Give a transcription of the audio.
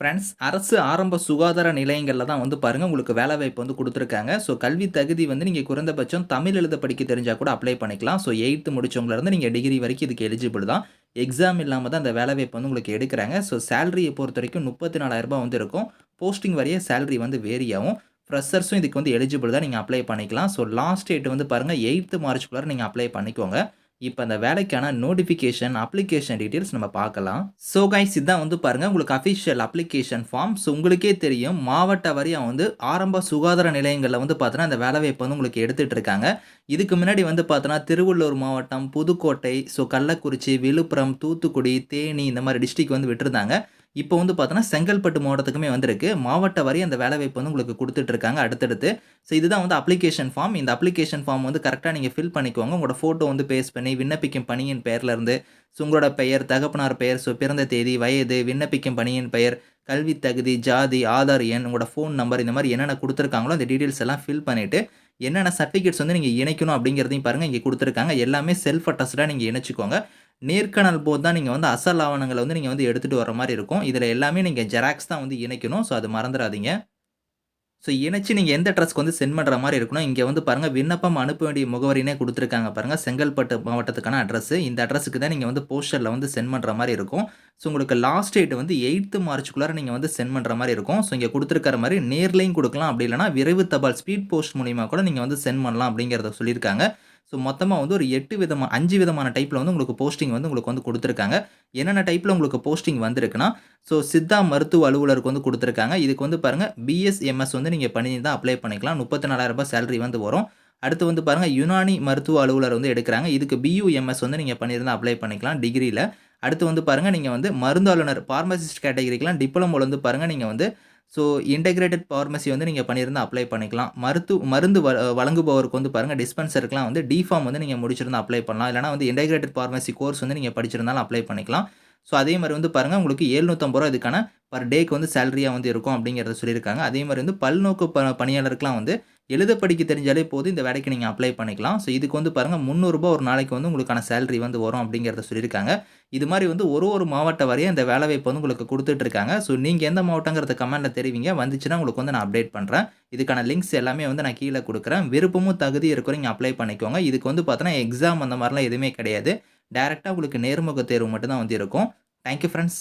Friends அரசு ஆரம்ப சுகாதார நிலையங்களில் தான் வந்து பாருங்கள் உங்களுக்கு வேலைவாய்ப்பு வந்து கொடுத்துருக்காங்க. ஸோ கல்வி தகுதி வந்து நீங்கள் குறைந்தபட்சம் தமிழ் எழுத படிக்க தெரிஞ்சால் கூட அப்ளை பண்ணிக்கலாம். ஸோ எயித்து முடிச்சவங்கலேருந்து நீங்கள் டிகிரி வரைக்கும் இதுக்கு எலிஜிபிள் தான். எக்ஸாம் இல்லாமல் தான் அந்த வேலைவாய்ப்பு வந்து உங்களுக்கு எடுக்கிறாங்க. ஸோ சேலரியை பொறுத்த வரைக்கும் முப்பத்தி நாலாயிரரூபா வந்து இருக்கும். போஸ்டிங் வரைய சேலரி வந்து வேரி ஆகும். ஃப்ரெஷர்ஸும் இதுக்கு வந்து எலிஜிபிள் தான் நீங்கள் அப்ளை பண்ணிக்கலாம். ஸோ லாஸ்ட் டேட் வந்து பாருங்கள் எயித்து மார்ச்சுக்குள்ளார நீங்கள் அப்ளை பண்ணிக்கோங்க. இப்போ அந்த வேலைக்கான நோட்டிஃபிகேஷன் அப்ளிகேஷன் டீட்டெயில்ஸ் நம்ம பார்க்கலாம். ஸோ கைஸ் இதான் வந்து பாருங்கள் உங்களுக்கு அஃபிஷியல் அப்ளிகேஷன் ஃபார்ம் ஸோ உங்களுக்கே தெரியும் மாவட்ட வரையும் வந்து ஆரம்ப சுகாதார நிலையங்களில் வந்து பார்த்தோன்னா அந்த வேலைவாய்ப்பு வந்து உங்களுக்கு எடுத்துகிட்டு இருக்காங்க. இதுக்கு முன்னாடி வந்து பார்த்தோன்னா திருவள்ளூர் மாவட்டம் புதுக்கோட்டை ஸோ கள்ளக்குறிச்சி விழுப்புரம் தூத்துக்குடி தேனி இந்த மாதிரி டிஸ்ட்ரிக் வந்து விட்டுருந்தாங்க. இப்போ வந்து பார்த்தோன்னா செங்கல்பட்டு மாவட்டத்துக்குமே வந்திருக்கு. மாவட்ட வரை அந்த வேலைவாய்ப்பு வந்து உங்களுக்கு கொடுத்துட்ருக்காங்க அடுத்தடுத்து. ஸோ இதுதான் வந்து அப்ளிகேஷன் ஃபார்ம் இந்த அப்ளிகேஷன் ஃபார்ம் வந்து கரெக்டாக நீங்கள் ஃபில் பண்ணிக்கோங்க. உங்களோட ஃபோட்டோ வந்து பேஸ் பண்ணி விண்ணப்பிக்கும் பணியின் பெயர்லேருந்து ஸோ உங்களோட பெயர் தகப்பனார் பெயர் ஸோ பிறந்த தேதி வயது விண்ணப்பிக்கும் பணியின் பெயர் கல்வி தகுதி ஜாதி ஆதார் எண் உங்களோட ஃபோன் நம்பர் இந்த மாதிரி என்னென்ன கொடுத்துருக்காங்களோ அந்த டீட்டெயில்ஸ் எல்லாம் ஃபில் பண்ணிவிட்டு என்னென்ன சர்டிஃபிகேட்ஸ் வந்து நீங்கள் இணைக்கணும் அப்படிங்கிறதையும் பாருங்கள் இங்கே கொடுத்துருக்காங்க. எல்லாமே செல்ஃப் அட்டஸ்டாக நீங்கள் இணைச்சிக்கோங்க. நேர்காணல் போது தான் நீங்கள் வந்து அசல் ஆவணங்களை வந்து நீங்கள் வந்து எடுத்துகிட்டு வர மாதிரி இருக்கும். இதில் எல்லாமே நீங்கள் ஜெராக்ஸ் தான் வந்து இணைக்கணும். ஸோ அது மறந்துடாதீங்க. ஸோ இணைச்சி நீங்கள் எந்த அட்ரஸ்க்கு வந்து சென்ட் பண்ணுற மாதிரி இருக்கணும் இங்கே வந்து பாருங்கள் விண்ணப்பம் அனுப்ப வேண்டிய முகவரினே கொடுத்துருக்காங்க பாருங்கள் செங்கல்பட்டு மாவட்டத்துக்கான அட்ரஸ் இந்த அட்ரஸுக்கு தான் நீங்கள் வந்து போஸ்டரில் வந்து சென்ட் பண்ணுற மாதிரி இருக்கும். ஸோ உங்களுக்கு லாஸ்ட் டேட் வந்து எயித்து மார்ச்சுக்குள்ளார நீங்கள் வந்து சென்ட் பண்ணுற மாதிரி இருக்கும். ஸோ இங்கே கொடுத்துருக்கிற மாதிரி நேர்லையும் கொடுக்கலாம். அப்படி இல்லைனா விரைவு தபால் ஸ்பீட் போஸ்ட் மூலிமா கூட நீங்கள் வந்து சென்ட் பண்ணலாம் அப்படிங்கிறத சொல்லியிருக்காங்க. ஸோ மொத்தமாக வந்து ஒரு எட்டு விதமாக அஞ்சு விதமான டைப்பில் வந்து உங்களுக்கு போஸ்டிங் வந்து உங்களுக்கு வந்து கொடுத்துருக்காங்க. என்னென்ன டைப்பில் உங்களுக்கு போஸ்டிங் வந்திருக்குன்னா ஸோ சித்தா மருத்துவ அலுவலருக்கு வந்து கொடுத்துருக்காங்க. இதுக்கு வந்து பாருங்கள் பிஎஸ்எம்எஸ் வந்து நீங்கள் பண்ணி தான் அப்ளை பண்ணிக்கலாம். முப்பத்தி நாலாயிரரூபா சேலரி வந்து வரும். அடுத்து வந்து பாருங்கள் யுனானி மருத்துவ அலுவலர் வந்து எடுக்கிறாங்க. இதுக்கு பியூஎம்எஸ் வந்து நீங்கள் பண்ணியிருந்தால் அப்ளை பண்ணிக்கலாம் டிகிரியில் அடுத்து வந்து பாருங்கள் நீங்கள் வந்து மருந்து அலுவலர் ஃபார்மசிஸ்ட் கேட்டகரிக்கெலாம் டிப்ளமோவில் வந்து பாருங்கள் நீங்கள் வந்து ஸோ இன்டெகிரேட்டட் ஃபார்மசி வந்து நீங்கள் பண்ணியிருந்தால் அப்ளை பண்ணிக்கலாம். மருத்து மருந்து வ வழங்குபவருக்கு வந்து பாருங்கள் டிஸ்பென்சருக்குலாம் வந்து டிஃபார்ம் வந்து நீங்கள் முடிச்சிருந்தால் அப்ளை பண்ணலாம். இல்லைனா வந்து இன்டெகிரேட்டட் ஃபார்மசி கோர்ஸ் வந்து நீங்கள் படிச்சிருந்தாலும் அப்ளை பண்ணிக்கலாம். ஸோ அதே மாதிரி வந்து பாருங்கள் உங்களுக்கு ஏழ்நூற்றம்பது ரூபா இதுக்கான பர் டேக்கு வந்து சேலரியாக வந்து இருக்கும் அப்படிங்கிறத சொல்லியிருக்காங்க. அதே மாதிரி வந்து பல்நோக்கு ப பணியாளருக்குலாம் வந்து எழுத படிக்க தெரிஞ்சாலே போதும் இந்த வேலைக்கு நீங்கள் அப்ளை பண்ணிக்கலாம். ஸோ இதுக்கு வந்து பாருங்கள் முந்நூறுரூபா ஒரு நாளைக்கு வந்து உங்களுக்கான சேலரி வந்து வரும் அப்படிங்கிறத சொல்லியிருக்காங்க. இது மாதிரி வந்து ஒரு ஒரு மாவட்ட வரையும் இந்த வேலைவாய்ப்பு வந்து உங்களுக்கு கொடுத்துட்ருக்காங்க ஸோ நீங்கள் எந்த மாவட்டங்கிறத கமெண்ட்டில் தெரிவிங்க. வந்துச்சுன்னா உங்களுக்கு வந்து நான் அப்டேட் பண்ணுறேன் இதுக்கான லிங்க்ஸ் எல்லாமே வந்து நான் கீழே கொடுக்குறேன். விருப்பமும் தகுதி இருக்கிறவங்க நீங்கள் அப்ளை பண்ணிக்கோங்க. இதுக்கு வந்து பார்த்தோன்னா எக்ஸாம் அந்த மாதிரிலாம் எதுவுமே கிடையாது. டேரெக்டாக உங்களுக்கு நேர்முக தேர்வு மட்டும்தான் வந்து இருக்கும். Thank you friends